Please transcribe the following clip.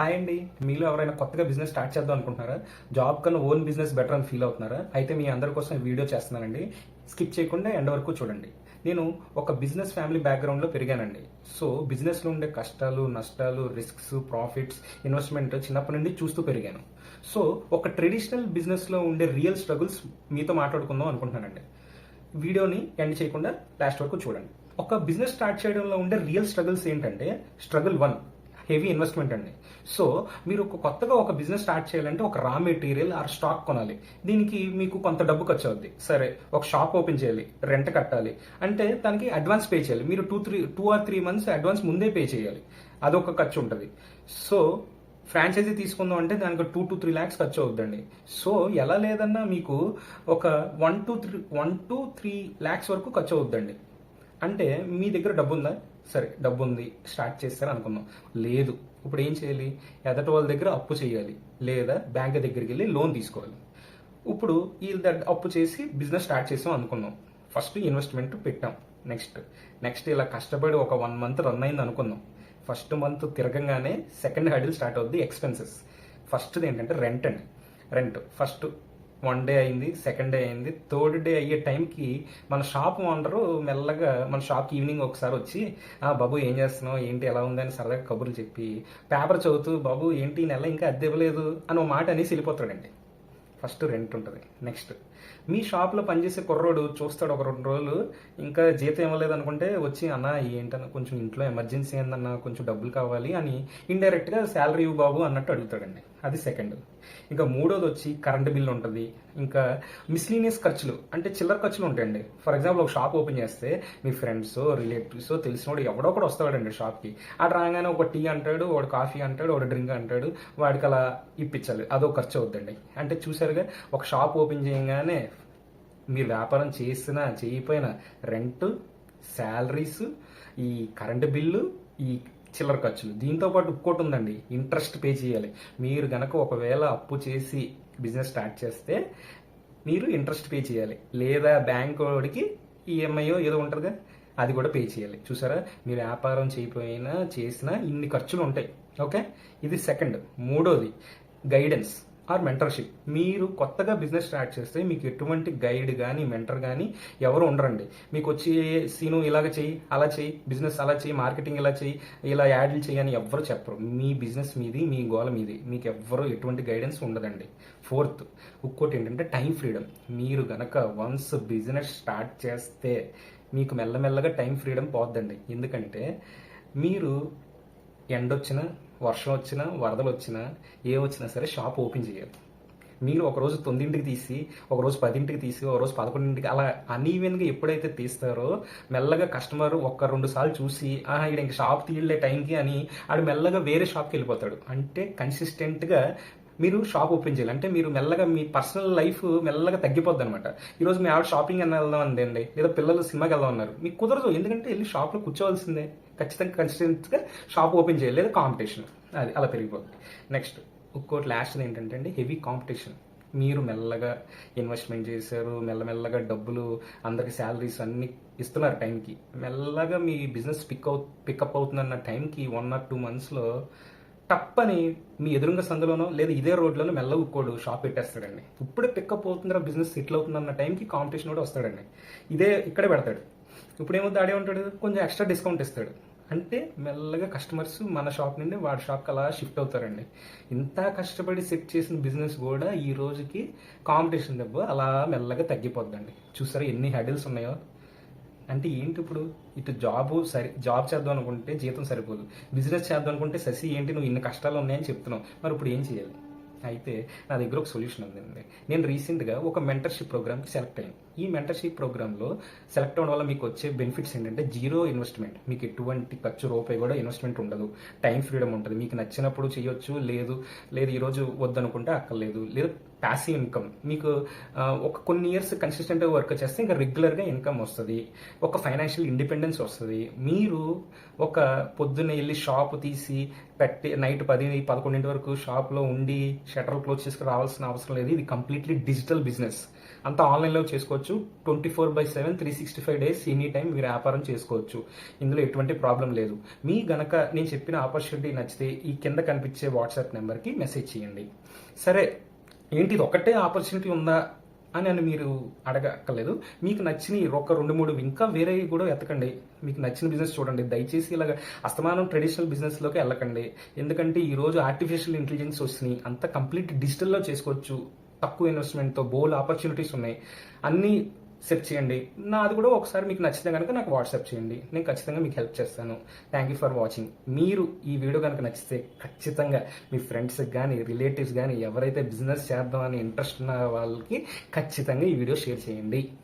Hi అండి. మీలో ఎవరైనా కొత్తగా బిజినెస్ స్టార్ట్ చేద్దాం అనుకుంటున్నారా? జాబ్ కన్నా ఓన్ బిజినెస్ బెటర్ అని ఫీల్ అవుతున్నారా? అయితే మీ అందరి కోసం ఈ వీడియో చేస్తున్నానండి. స్కిప్ చేయకుండా ఎండ్ వరకు చూడండి. నేను ఒక బిజినెస్ ఫ్యామిలీ బ్యాక్గ్రౌండ్లో పెరిగానండి. సో బిజినెస్లో ఉండే కష్టాలు నష్టాలు రిస్క్స్ ప్రాఫిట్స్ ఇన్వెస్ట్మెంట్ చిన్నప్పటి నుండి చూస్తూ పెరిగాను. సో ఒక ట్రెడిషనల్ బిజినెస్లో ఉండే రియల్ స్ట్రగుల్స్ మీతో మాట్లాడుకుందాం అనుకుంటున్నానండి. వీడియోని ఎండ్ చేయకుండా లాస్ట్ వరకు చూడండి. ఒక బిజినెస్ స్టార్ట్ చేయడంలో ఉండే రియల్ స్ట్రగుల్స్ ఏంటంటే స్ట్రగుల్ వన్. హెవీ ఇన్వెస్ట్మెంట్ అండి. సో మీరు ఒక కొత్తగా ఒక బిజినెస్ స్టార్ట్ చేయాలంటే ఒక రా మెటీరియల్ ఆర్ స్టాక్ కొనాలి. దీనికి మీకు కొంత డబ్బు ఖర్చు అవుద్ది. సరే ఒక షాప్ ఓపెన్ చేయాలి రెంట్ కట్టాలి. అంటే దానికి అడ్వాన్స్ పే చేయాలి. మీరు two three two or three months advance ముందే పే చేయాలి. అదొక ఖర్చు ఉంటుంది. సో ఫ్రాంచైజీ తీసుకుందాం అంటే దానికి టూ టు త్రీ ల్యాక్స్ ఖర్చు అవుద్దండి. సో ఎలా లేదన్నా మీకు ఒక one two three one two three lakhs వరకు ఖర్చు అవుద్దండి. అంటే మీ దగ్గర డబ్బు ఉందా సరే డబ్బు ఉంది స్టార్ట్ చేస్తారు అనుకుందాం. లేదు. ఇప్పుడు ఏం చేయాలి? ఎదటి వాళ్ళ దగ్గర అప్పు చేయాలి. లేదా బ్యాంక్ దగ్గరికి వెళ్ళి లోన్ తీసుకోవాలి. ఇప్పుడు వీళ్ళ దగ్గర అప్పు చేసి బిజినెస్ స్టార్ట్ చేసాం అనుకుందాం. ఫస్ట్ ఇన్వెస్ట్మెంట్ పెట్టాం. నెక్స్ట్. నెక్స్ట్ ఇలా కష్టపడి ఒక వన్ మంత్ రన్ అయింది అనుకుందాం. ఫస్ట్ మంత్ తిరగంగానే సెకండ్ హడిల్ స్టార్ట్ అవుద్ది ఎక్స్పెన్సెస్. ఫస్ట్ది ఏంటంటే రెంట్ అండి. రెంట్. ఫస్ట్ వన్ డే అయింది సెకండ్ డే అయింది. థర్డ్ డే అయ్యే టైంకి మన షాప్ ఓనరు మెల్లగా మన షాప్కి ఈవినింగ్ ఒకసారి వచ్చి ఆ బాబు ఏం చేస్తున్నావు? ఏంటి? ఎలా ఉందని సరదాగా కబుర్లు చెప్పి పేపర్ చదువుతూ బాబు ఏంటి? నెల ఇంకా అద్దె ఇవ్వలేదు? అని ఒక మాట అనేసి వెళ్ళిపోతాడండి. ఫస్ట్ రెంట్ ఉంటుంది నెక్స్ట్. మీ షాప్లో పనిచేసే కుర్రోడు చూస్తాడు ఒక రెండు రోజులు ఇంకా జీతం ఇవ్వలేదు అనుకుంటే వచ్చి అన్న ఏంటన్న కొంచెం ఇంట్లో ఎమర్జెన్సీ ఏందన్న కొంచెం డబ్బులు కావాలి అని ఇండైరెక్ట్గా శాలరీ ఇవ్వు బాబు అన్నట్టు అడుగుతాడండి. అది సెకండ్ ఇంకా మూడోది వచ్చి కరెంట్ బిల్ ఉంటుంది. ఇంకా మిస్లీనియస్ ఖర్చులు అంటే చిల్లర ఖర్చులు ఉంటాయండి. ఫర్ ఎగ్జాంపుల్ ఒక షాప్ ఓపెన్ చేస్తే మీ ఫ్రెండ్స్ రిలేటివ్స్ తెలిసినోడు ఎవడో ఒకడు వస్తాడండి షాప్కి అటు రాగానే ఒక టీ అంటాడు ఒక కాఫీ అంటాడు ఒక డ్రింక్ అంటాడు వాడికి అలా ఇప్పించాలి. అదో ఖర్చు అవుద్దండి. అంటే చూసారుగా ఒక షాప్ ఓపెన్ చేయగానే మీరు వ్యాపారం చేసినా చేయకపోయినా రెంట్ శాలరీస్ ఈ కరెంటు బిల్లు ఈ చిల్లర ఖర్చులు. దీంతో పాటు ఇంకోటి ఉందండి ఇంట్రెస్ట్ పే చేయాలి. మీరు గనక ఒకవేళ అప్పు చేసి బిజినెస్ స్టార్ట్ చేస్తే మీరు ఇంట్రెస్ట్ పే చేయాలి. లేదా బ్యాంక్ వాడికి ఈఎంఐయో ఏదో ఉంటుందిగా అది కూడా పే చేయాలి. చూసారా? మీరు వ్యాపారం చేయకపోయినా చేసినా ఇన్ని ఖర్చులు ఉంటాయి. ఓకే? ఇది సెకండ్. మూడోది గైడెన్స్. Are mentorship. మీరు కొత్తగా బిజినెస్ స్టార్ట్ చేస్తే మీకు ఎటువంటి గైడ్ కానీ మెంటర్ కానీ ఎవరు ఉండరండి. మీకు వచ్చి సీను ఇలాగ చెయ్యి అలా చెయ్యి బిజినెస్ అలా చెయ్యి మార్కెటింగ్ ఇలా చెయ్యి ఇలా యాడ్లు చెయ్యి అని ఎవ్వరు చెప్పరు. మీ బిజినెస్ మీది మీ గోల మీది. మీకు ఎవ్వరు ఎటువంటి గైడెన్స్ ఉండదండి. ఫోర్త్ ఇంకోటి ఏంటంటే టైం ఫ్రీడమ్. మీరు గనక వన్స్ బిజినెస్ స్టార్ట్ చేస్తే మీకు మెల్లమెల్లగా టైం ఫ్రీడమ్ పోద్దండి. ఎందుకంటే మీరు ఎండ వచ్చినా వర్షం వచ్చినా వరదలు వచ్చినా ఏ వచ్చినా సరే షాప్ ఓపెన్ చేయాలి మీరు ఒకరోజు తొమ్మిదింటికి తీసి ఒకరోజు పదింటికి తీసి ఒకరోజు పదకొండింటికి అలా అనీవెన్గా ఎప్పుడైతే తీస్తారో మెల్లగా కస్టమర్ ఒక్క రెండు సార్లు చూసి ఆహా ఇక్కడ ఇంక షాప్ తీయలే టైంకి అని ఆడు మెల్లగా వేరే షాప్కి వెళ్ళిపోతాడు. అంటే కన్సిస్టెంట్గా మీరు షాప్ ఓపెన్ చేయాలి. అంటే మీరు మెల్లగా మీ పర్సనల్ లైఫ్ మెల్లగా తగ్గిపోద్ది అనమాట ఈరోజు మీ ఆవిడ షాపింగ్ అని వెళ్దాం అండి. లేదా పిల్లలు సినిమాకి వెళ్దాం అన్నారు. మీకు కుదరదు. ఎందుకంటే వెళ్ళి షాప్లో కూర్చోవాల్సిందే. ఖచ్చితంగా కన్సిస్టెంట్గా షాప్ ఓపెన్ చేయలేదు కాంపిటీషన్ అది అలా పెరిగిపోతుంది నెక్స్ట్ ఇంకోటి లాస్ట్ ఏంటంటే అండి హెవీ కాంపిటీషన్ మీరు మెల్లగా ఇన్వెస్ట్మెంట్ చేశారు మెల్లమెల్లగా డబ్బులు అందరికి శాలరీస్ అన్ని ఇస్తున్నారు టైంకి. మెల్లగా మీ బిజినెస్ పిక్ అవు పికప్ అవుతుందన్న టైంకి వన్ ఆర్ టూ మంత్స్లో తప్పని మీ ఎదురుంగ సందులోనో లేదా ఇదే రోడ్లోనో మెల్ల ఉక్కోడు షాప్ పెట్టేస్తాడండి. ఇప్పుడే పికప్ అవుతుందిరా బిజినెస్ సెటిల్ అవుతుందన్న టైంకి కాంపిటీషన్ కూడా వస్తాడండి. ఇదే ఇక్కడే పెడతాడు. ఇప్పుడు ఏమవుతుంది ఆడే ఉంటాడు కొంచెం ఎక్స్ట్రా డిస్కౌంట్ ఇస్తాడు. అంటే మెల్లగా కస్టమర్స్ మన షాప్ నుండి వాడి షాప్కి అలా షిఫ్ట్ అవుతారండి. ఇంత కష్టపడి సెట్ చేసిన బిజినెస్ కూడా ఈ రోజుకి కాంపిటీషన్ దెబ్బ అలా మెల్లగా తగ్గిపోద్దండి. చూసారా ఎన్ని హెడిల్స్ ఉన్నాయో? అంటే ఏంటి ఇప్పుడు? ఇటు జాబ్ సరి జాబ్ చేద్దాం అనుకుంటే జీతం సరిపోదు. బిజినెస్ చేద్దాం అనుకుంటే శశి ఏంటి? నువ్వు ఇన్ని కష్టాలు ఉన్నాయని చెప్తున్నావు. మరి ఇప్పుడు ఏం చేయాలి? అయితే నా దగ్గర ఒక సొల్యూషన్ ఉందండి. నేను రీసెంట్గా ఒక మెంటర్షిప్ ప్రోగ్రామ్కి సెలెక్ట్ అయ్యాను. ఈ మెంటర్షిప్ ప్రోగ్రాంలో సెలెక్ట్ అవ్వడం వల్ల మీకు వచ్చే బెనిఫిట్స్ ఏంటంటే జీరో ఇన్వెస్ట్మెంట్ మీకు ఎటువంటి ఖర్చు రూపాయి కూడా ఇన్వెస్ట్మెంట్ ఉండదు. టైం ఫ్రీడమ్ ఉంటుంది. మీకు నచ్చినప్పుడు చేయొచ్చు లేదు లేదు ఈరోజు వద్దనుకుంటే అక్కర్లేదు. లేదు ప్యాసివ్ ఇన్కమ్ మీకు ఒక కొన్ని ఇయర్స్ కన్సిస్టెంట్గా వర్క్ చేస్తే ఇంకా రెగ్యులర్గా ఇన్కమ్ వస్తుంది. ఒక ఫైనాన్షియల్ ఇండిపెండెన్స్ వస్తుంది. మీరు ఒక పొద్దున్న వెళ్ళి షాప్ తీసి పెట్టి నైట్ పది పదకొండింటి వరకు షాప్లో ఉండి షటర్ క్లోజ్ చేసుకుని రావాల్సిన అవసరం లేదు. ఇది కంప్లీట్లీ డిజిటల్ బిజినెస్ అంతా ఆన్లైన్లో చేసుకోవచ్చు. Twenty four by seven three sixty five days any time మీరు వ్యాపారం చేసుకోవచ్చు. ఇందులో ఎటువంటి ప్రాబ్లం లేదు. మీ గనక నేను చెప్పిన ఆపర్చునిటీ నచ్చితే ఈ కింద కనిపించే వాట్సాప్ నెంబర్కి మెసేజ్ చేయండి. సరే ఏంటి ఇది ఒకటే ఆపర్చునిటీ ఉందా అని అని మీరు అడగక్కర్లేదు. మీకు నచ్చిన ఒక రెండు మూడు ఇంకా వేరే కూడా ఎతకండి మీకు నచ్చిన బిజినెస్ చూడండి. దయచేసి ఇలాగ అస్తమానం ట్రెడిషనల్ బిజినెస్లోకి వెళ్ళకండి. ఎందుకంటే ఈ రోజు ఆర్టిఫిషియల్ ఇంటెలిజెన్స్ వచ్చినాయి. అంత కంప్లీట్ డిజిటల్లో చేసుకోవచ్చు. తక్కువ ఇన్వెస్ట్మెంట్తో బోల్ ఆపర్చునిటీస్ ఉన్నాయి. అన్నీ సెర్చ్ చేయండి. నాది కూడా ఒకసారి మీకు నచ్చితే కనుక నాకు వాట్సాప్ చేయండి. నేను ఖచ్చితంగా మీకు హెల్ప్ చేస్తాను. థ్యాంక్ యూ ఫర్ వాచింగ్ మీరు ఈ వీడియో కనుక నచ్చితే ఖచ్చితంగా మీ ఫ్రెండ్స్కి కానీ రిలేటివ్స్ కానీ ఎవరైతే బిజినెస్ చేద్దామని ఇంట్రెస్ట్ ఉన్న వాళ్ళకి ఖచ్చితంగా ఈ వీడియో షేర్ చేయండి.